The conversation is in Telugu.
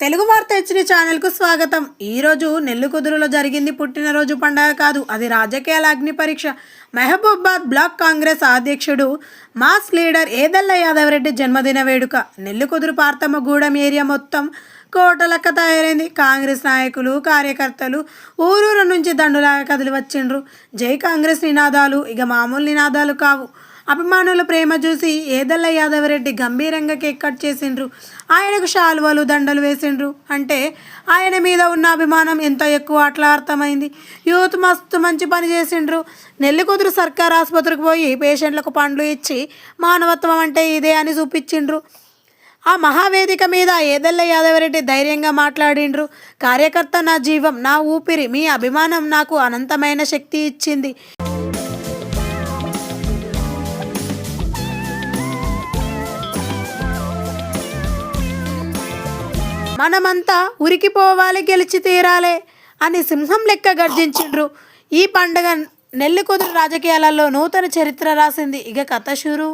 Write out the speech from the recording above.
తెలుగు వార్త హెచ్డి ఛానల్కు స్వాగతం. ఈరోజు నెల్లికుదురులో జరిగింది పుట్టినరోజు పండగ కాదు అది రాజకీయాల అగ్ని పరీక్ష. మహబూబాద్ బ్లాక్ కాంగ్రెస్ అధ్యక్షుడు మాస్ లీడర్ ఏదల్ల యాదవరెడ్డి జన్మదిన వేడుక. నెల్లికుదురు పార్తమ్మగూడెం ఏరియా మొత్తం కోటలక్క తయారైంది. కాంగ్రెస్ నాయకులు కార్యకర్తలు ఊరూరు నుంచి దండులాగా కదిలి వచ్చిండ్రు జై కాంగ్రెస్ నినాదాలు ఇక మామూలు నినాదాలు కావు. అభిమానుల ప్రేమ చూసి ఏదల్ల యాదవరెడ్డి గంభీరంగా కేక్ కట్ చేసిండ్రు? ఆయనకు శాల్వలు దండలు వేసిండ్రు. అంటే ఆయన మీద ఉన్న అభిమానం ఎంత ఎక్కువ అట్లా అర్థమైంది. యూత్ మస్తు మంచి పని చేసిండ్రు. నెల్లికుదురు సర్కార్ ఆసుపత్రికి పోయి పేషెంట్లకు పండ్లు ఇచ్చి మానవత్వం అంటే ఇదే అని చూపించిండ్రు. ఆ మహావేదిక మీద ఏదల్ల యాదవరెడ్డి ధైర్యంగా మాట్లాడిండ్రు? కార్యకర్త నా జీవం నా ఊపిరి మీ అభిమానం నాకు అనంతమైన శక్తి ఇచ్చింది. మనమంతా ఉరికిపోవాలి గెలిచి తీరాలే అని సింహం లెక్క గర్జించిండ్రు. ఈ పండగ నెల్లికొదురు రాజకీయాలలో నూతన చరిత్ర రాసింది. ఇక కథ షురు.